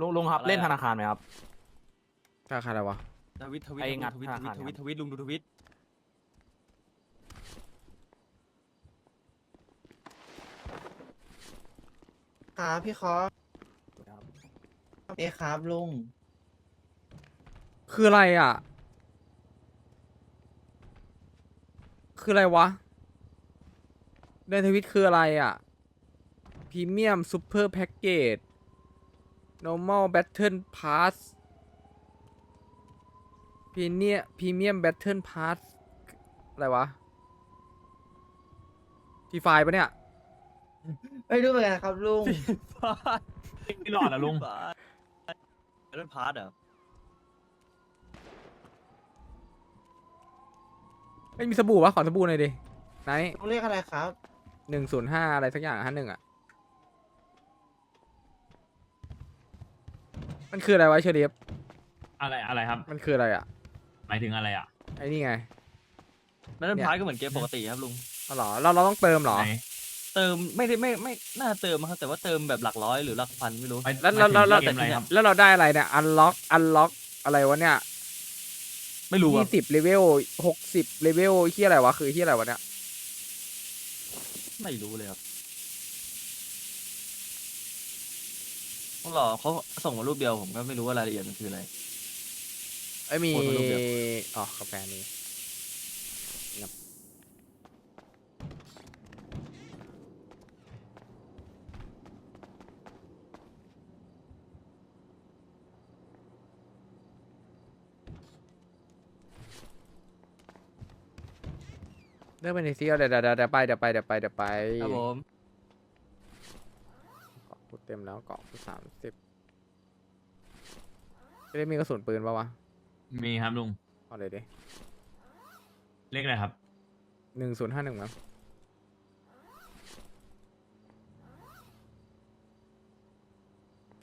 ลุงลุงครับ อะไรอะ เล่นธนาคารไหมครับ ธนาคารอะไรวะ ทวิตทวิตไอ้งัดทวิตธนาทวิคารตทวิตทวิตลุงดูทวิตครับพี่คอสเอยครับลุง คืออะไรอะ คืออะไรวะ ในทวิตคืออะไรอะ พรีเมียมซูเปอร์แพ็กเกจ normal battle pass พรีเนียพรีเมียม battle pass อะไรวะทีไฟปะเนี่ย ไม่รู้เหมือนกันครับลุง ไม่หลอดอะลุงเล่นพาร์ทเหรอไม่มีสบู่วะขอสบู่หน่อยดิไหนลุงเรียกอะไรครับ หนึ่งศูนย์ห้าอะไรสักอย่างห้าหนึ่งอะ มันคืออะไรวะเชอรีฟอะไรอะไรครับมันคืออะไรอะหมายถึงอะไรอะไอ้นี่ไงแล้วเล่นเนี่ย พาร์ทก็เหมือนเกมปกติครับลุง อ๋อเหรอเราเราต้องเติมเหรอ ไหนเติมไม่ได้ไม่ไม่น่าเติมครับแต่ว่าเติมแบบหลักร้อยหรือหลักพันไม่รู้ หมายแล้วหมายถึงแล้วแล้วเกมอะไรครับแล้วเราได้อะไรเนี่ยอันล็อกอันล็อกอะไรวะเนี่ยไม่รู้ยี่ว่าสิบเลเวลหกสิบเลเวลที่อะไรวะคือที่อะไรวะเนี่ยไม่รู้เลยครับ ต้องรอเขาส่งมารูปเดียวผมก็ไม่รู้ว่ารายละเอียดมันคืออะไรไอ้ยมี โอ้ยมันรูปเดียว อ๋อกาแฟนี้งับเริ่มไปในซีเดี๋ยวเดี๋ยวเดี๋ยวไปเดี๋ยวไปเดี๋ยวไปเดี๋ยวไป ครับผม เกาะกูเต็มแล้วเกาะกูสามสิบไม่ได้มีกระสุนปืนปะวะมีครับลุงเอาเลยดิเลขอะไรครับ หนึ่งศูนย์ห้าหนึ่งมั้ง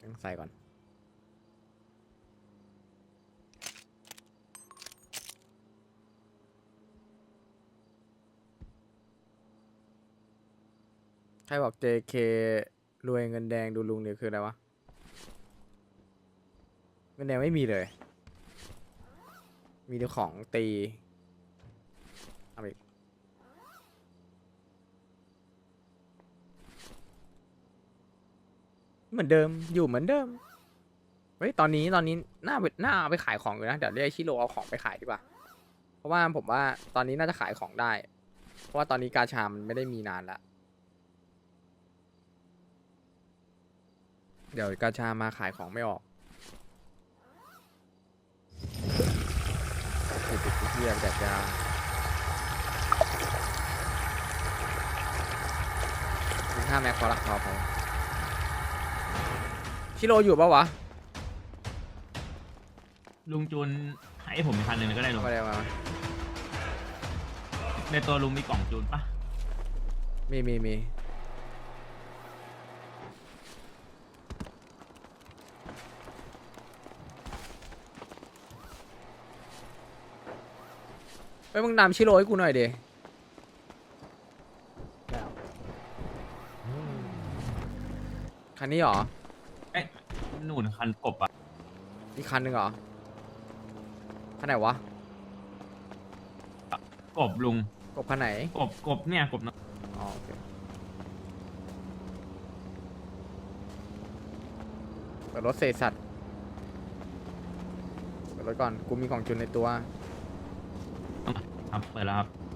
ยังใส่ก่อน ใครบอก JK รวยเงินแดงดูลุงเนี่ยคืออะไรวะ เงินแดงไม่มีเลย มีแต่ของตีเอาอีกเหมือนเดิมอยู่เหมือนเดิม เฮ้ย ตอนนี้ตอนนี้น่าไปน่าเอาไปขายของอยู่นะ เดี๋ยวเรียกชิโร่เอาของไปขายดีกว่า เพราะว่าผมว่าตอนนี้น่าจะขายของได้ เพราะว่าตอนนี้กาชามันไม่ได้มีนานละ เดี๋ยวกาชามาขายของไม่ออกติดติดเทียบแต่ยาถึงห้าแม็กพอละพอพอชิโร่อยู่ปะวะลุงจูนให้ผมอีกคันหนึ่งก็ได้ลุงมาเร็วมาในตัวลุงมีกล่องจูนปะมีมีมี เฮ้ยมึงนำชิโร่ให้กูหน่อยดิคันนี้เหรอเอ๊ะหนุนคันกบอะอีกคันหนึ่งเหรอคันไหนวะกบลุงกบคันไหนกบกบเนี่ยกบนะอ๋อโอเคเปิดรถเศษสัตว์เปิดรถก่อนกูมีของจุนในตัว ครับ เปิดแล้วครับ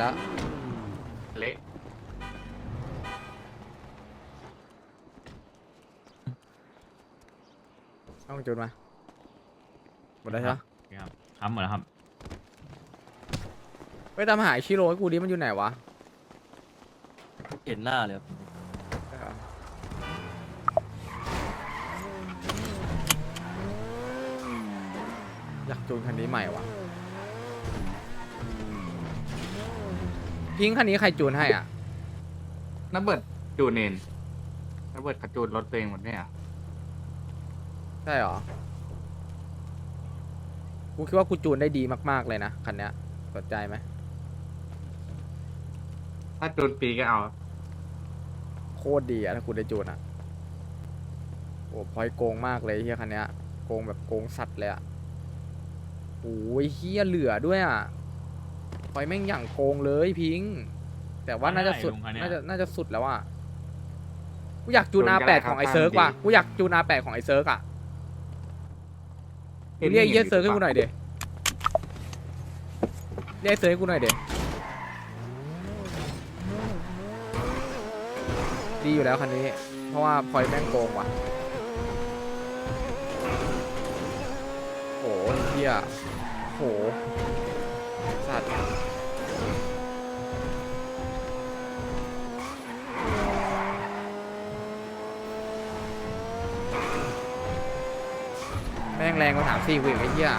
แล้วเละเอาของจุนมา หมดแล้วใช่ปะครับครับหมดแล้วครับ ไปตามหาไอ้ชิโร่ให้กูดิมันอยู่ไหนวะเห็นหน้าเลยครับเอออยากจูนคันนี้ใหม่ว่ะ พิงค์คันนี้ใครจูนให้อะ นับเบิดจูนเองนับเบิดขจูนรถตัวเองหมดเนี่ยใช่หรอ กูคิดว่ากูจูนได้ดีมากๆเลยนะคันเนี้ยสนใจไหมถ้าจูนปีก็เอา โคตรดีอะถ้ากูได้จูนอะโอ้พอยโกงมากเลยเฮียคันเนี้ย โกงแบบโกงสัตว์เลยอะโอ้ยเฮียเหลือด้วยอะ พอยแม่งอย่างโกงเลยพิงค์แต่ว่าน่าจะสุดลุงคันเนี้ยน่าจะน่าจะสุดแล้วอะกูอยากจูนอาแปดของไอเซิร์กว่ะกูอยากจูนอาแปดของไอเซิร์กอะมึงเรียกไอ้เฮียเซิร์กให้กูหน่อยเดเรียกไอ้เซิร์กให้กูหน่อยเดดีอยู่แล้วคันนี้ เพราะว่าพอยแม่งโกงว่ะโหเฮียโห สัตว์แม่งแรงกว่าถามสี่วิไอ้เหี้ย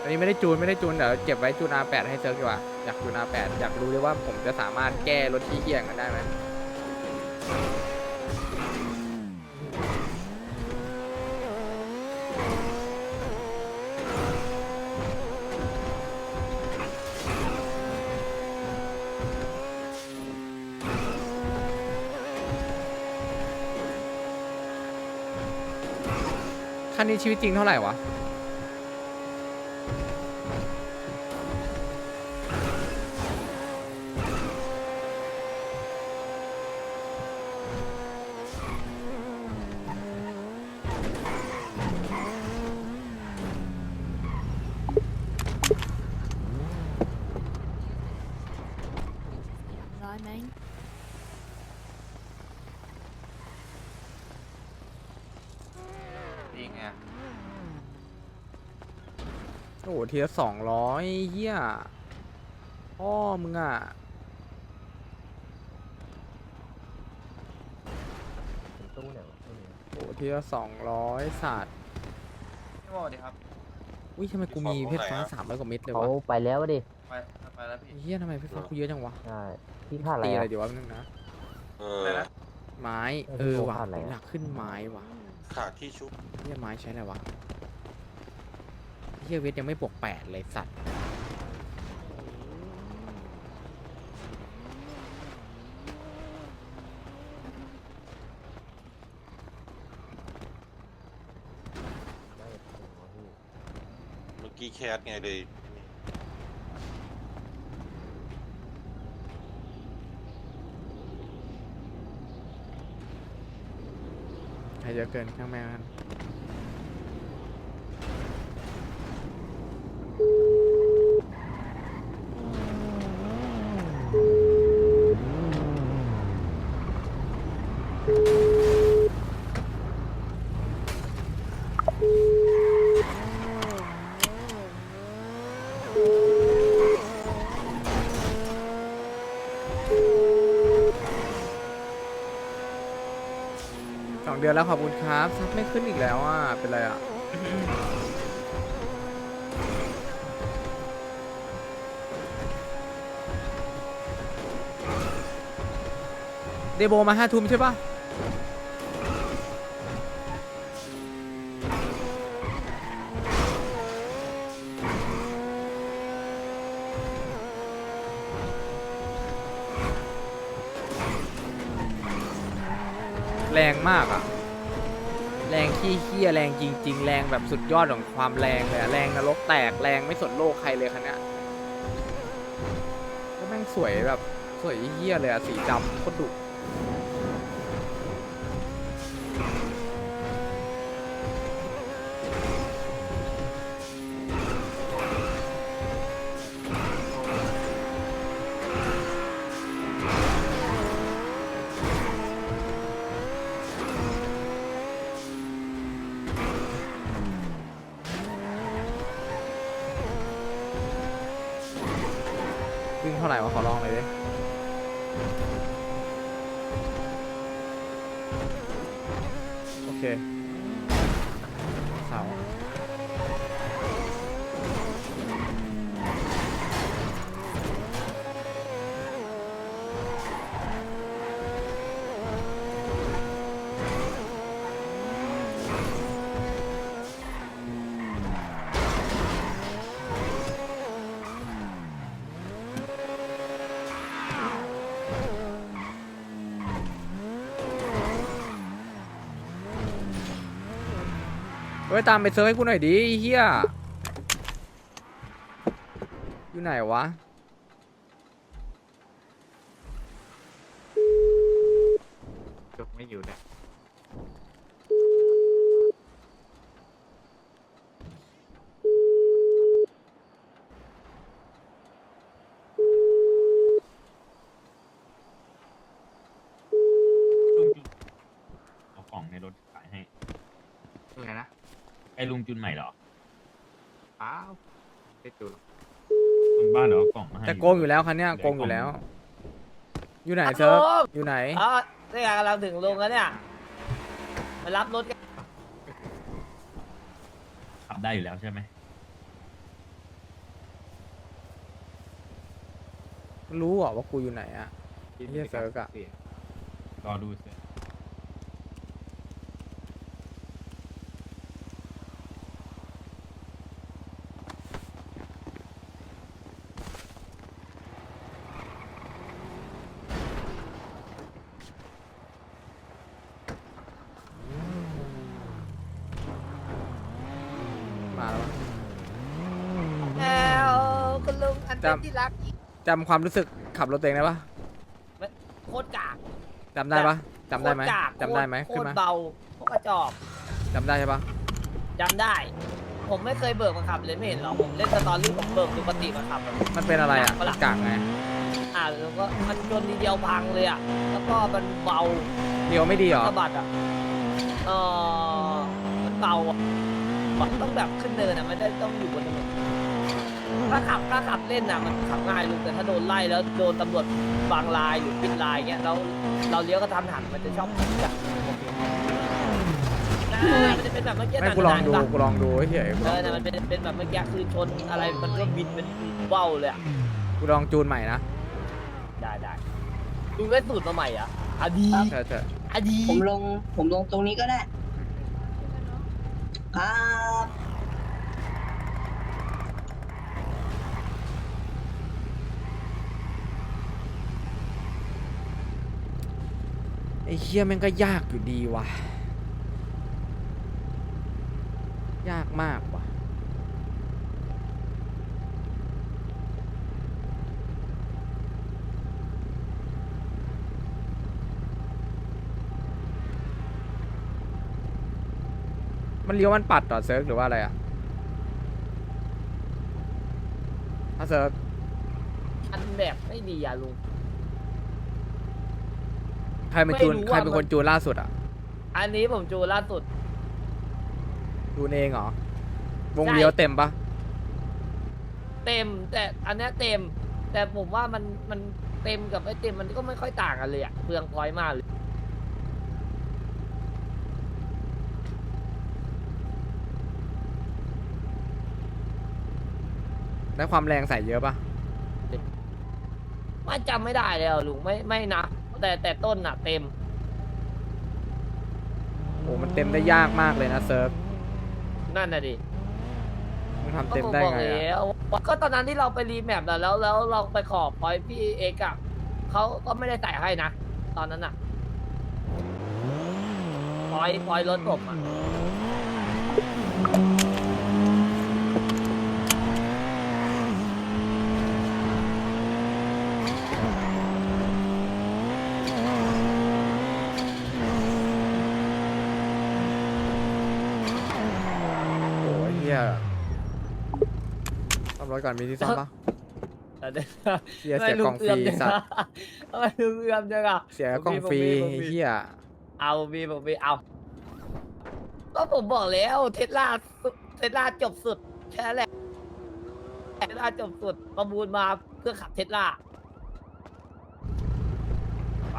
อันนี้ไม่ได้จูนไม่ได้จูนเดี๋ยวเก็บไว้จูน R8 ให้เซิร์ฟดีกว่า อยากจูน R8 อยากรู้เลยว่าผมจะสามารถแก้รถที่เหี้ยงกันได้ไหม นนี้ชีวิตจริงเท่าไหร่วะ โอ้โหทีละสองร้อยเหี้ยพ่อมึงอะโอ้โหทีละสองร้อยศาสตร์พี่บอกดีครับอุ้ยทำไมกูมีเพชรฟ้าสามร้อยกว่าเม็ดเลยเขาวะไปแล้วดิไปไปแล้วพี่เฮียทำไมเพชรฟ้ากูเยอะจังวะใช่พี่ค่าอะไรตีอะไรอะ ดีวะนึงนะเอไปอแล้วไม้เออเออว่ะขาดอะไรอะอยากขึ้นไม้ว่ะขาดที่ชุบเฮียไม้ใช้อะไรวะ เฮียเวทยังไม่บวกแปดเลยสัตว์เมื่อกี้แคสไงเลยให้เยอะเกินข้างแม่งสองเดื อนแล้วขอบคุณครับซับไม่ขึ้นอีกแล้วอะ เป็นไรอะ เดโบมาห้าทุ่มใช่ปะแรงมากอะ ขี้เฮี้ยแรงจริง ๆ แรงแบบสุดยอดของความแรงเลยอะแรงนรกแตกแรงไม่สนโลกใครเลยคันเนี้ยแล้วแม่งสวยแบบสวยเฮี้ยเลยอะสีดำโคตรดุ วิ่งเท่าไหร่วะขอลองเลยดิโอเค เฮ้ยตามไปเซิร์ฟให้กูหน่อยดิเฮียอยู่ไหนวะ จุกไม่อยู่เนี่ย ลุงจุนเอาของในรถขายให้ อะไรนะ ไอ้ ลุงจุนใหม่เหรออ้าวไม่จุดคนบ้านเหรอเอากล่องมาให้ แต่โกงอยู่แล้วคันเนี้ยเดี๋ยวโกงอยู่แล้ว อยู่ไหนครับเซิร์ฟผมอยู่ไหน อ๋อนี่ไงกำลังถึงลงแล้วเนี่ยมารับรถกันขับได้อยู่แล้วใช่ไหมรู้เหรอว่ากูอยู่ไหนอะที่เหี้ยเซิร์ฟอะสียรอดูเสร็จ มาแล้ววะ แล้วคุณลุงอันเป็น จำ ที่รักจำความรู้สึกขับรถตัวเองได้ปะโคตรกากจำได้ปะจำได้ไหมโคตรกากจำได้ไหมโคขึ้นตรมาเบาโคตรกระจอกจำได้ใช่ปะจำได้ ผมไม่เคยเบิกมาขับเลยไม่เห็นหรอกผมเล่นสตอรี่ผมเบิกปกติมาขับแบบมันเป็นอะไรอะหนักปะล่ะ กากไงอ่าแล้วก็มันจนทีเดียวพังเลยอะแล้วก็มันเบาเดียวไม่ดีเหรอสะบัดอะเออมันเบาอะมันต้องแบบขึ้นเนินอะมันได้ต้องอยู่บนถนน ถ้าขับถ้าขับเล่นอะมันขับง่ายลุงแต่ถ้าโดนไล่แล้วโดนตำรวจบางลายหรือปิดลายเงี้ยแล้วเราเลี้ยวก็ทำหันมันจะชอบขับแบบอ่ามันจะเป็นแบบเมื่อกี้ไม่กูลองดูหนักๆปะกูลองดูเฉยๆกูเอลองอดูนะมันเป็นเป็นแบบเมื่อกี้คือชนอะไรมันก็บินเป็นเบ้าเลยอะกูลองจูนใหม่นะได้ได้ลุงได้สูตรมาใหม่อะอะดีเธอเธออะดีผมลงผมลงตรงนี้ก็ได้ครับ เฮียแม่งก็ยากอยู่ดีว่ะ ยากมากว่ะ มันเลี้ยวมันปัดต่อเซิร์ฟหรือว่าอะไรอะถ้าเซิร์ฟ อันแบบไม่ดีอะลุง ใครเป็นจูนไม่รู้ใครว่าเป็นมันคนจูนล่าสุดอะอันนี้ผมจูนล่าสุด จูนเองเหรอวงใช่เลี้ยวเต็มปะเต็ม แต่อันเนี้ยเต็ม แต่ผมว่ามันมันเต็มกับไม่เต็มมันก็ไม่ค่อยต่างกันเลยอะเปลืองพอยต์มากเลยได้ความแรงใส่เยอะปะว่าจำไม่ได้แล้วลุงไม่ไม่นะ แต่แต่ต้นอะเต็ม โอ้มันเต็มได้ยากมากเลยนะเซิร์ฟนั่นน่ะดิมึงทำก็เต็มผมได้บอกไงอะแล้วก็ตอนนั้นที่เราไปรีแมปแล้วแล้วแล้วเราไปขอพอยต์พี่เอกอะเขาก็ไม่ได้ใส่ให้นะ ตอนนั้นอะพอยต์พอยต์รถผมอะ โอ้ ยเฮียซ่อมรถก่อนมีที่ซ่อมปะแต่เดี๋ยวเฮียเสียกล่องฟรีสัตว์ทำไมลุงเอือมจังอะเสียกล่องฟรีผมมีผมมีเฮียเอามีผมมีเอาก็ผมบอกแล้วเทสลาเทสลาจบสุดแค่นั้นแหละเทสลาจบสุดประมูลมาเพื่อขับเทสลาไป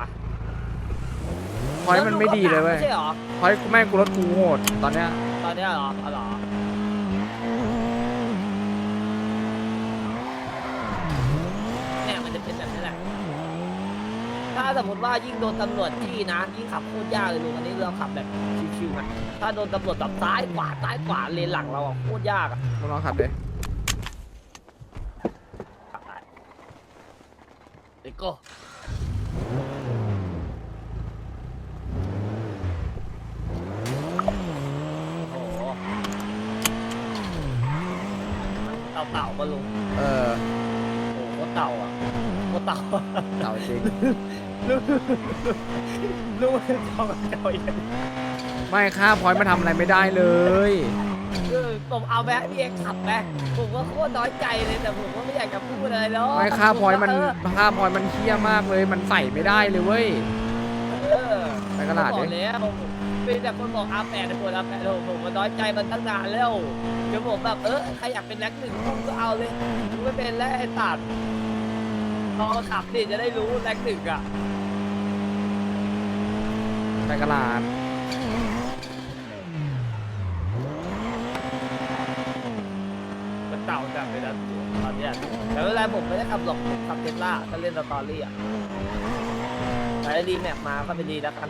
พอยต์มันไม่ดีเลยเว้ยไม่ใช่เหรอพอยต์แม่งกูรถกูโหดตอนเนี้ยตอนเนี้ยเหรออ๋อเหรอเนี่ยมันจะเป็นแบบนี้แหละ ถ้า สมมติว่ายิ่งโดนตำรวจจี้นะยิ่งขับโคตรยากเลยลุงอันนี้เราขับแบบชิวๆนะถ้าโดนตำรวจแบบซ้ายขวาซ้ายขวาเลนหลังเราอะโคตรยากอะมึงลองขับดิขับได้เลโก้โอ้โหเต่าเต่าๆมาลุงเออโอ้โหโคตรเต่าอะโคตร เต่าอะเต่าจริง ลูกลูกเต่าเต่าอย่างไม่ค่าพอยต์มันทำอะไรไม่ได้เลยคือผมเอาแบ็คพี่เอ็กซ์ขับแบ็คผมก็โคตรน้อยใจเลยแต่ผมก็ไม่อยากจะพูดอะไรแล้วไม่ค่าพอยต์มันเออค่าพอยต์มันเที่ยมากเลย มันใส่ไม่ได้เลยเว้ยเออไปกระดาษบดิอกแล้วมีแต่คนบอกอาแปดคนอาแปดผมผมก็น้อยใจมันตั้งนานแล้วเดี๋ยวผมแบบเออใครอยากเป็นแบ็คหนึ่งผมก็เอาเลยกูไม่เป็นแล้วไอ้ตัด ลองมาขับดิจะได้รู้แบ็คหนึ่งอะไปกระดาษมันเต่าจังเลยนะตอนเนี้ยแต่เวลาผมไม่ได้ขับหรอกผมขับเทสลาก็เล่นสตอรี่อะแต่ดีแมปมาก็เป็นดีแล้วกัน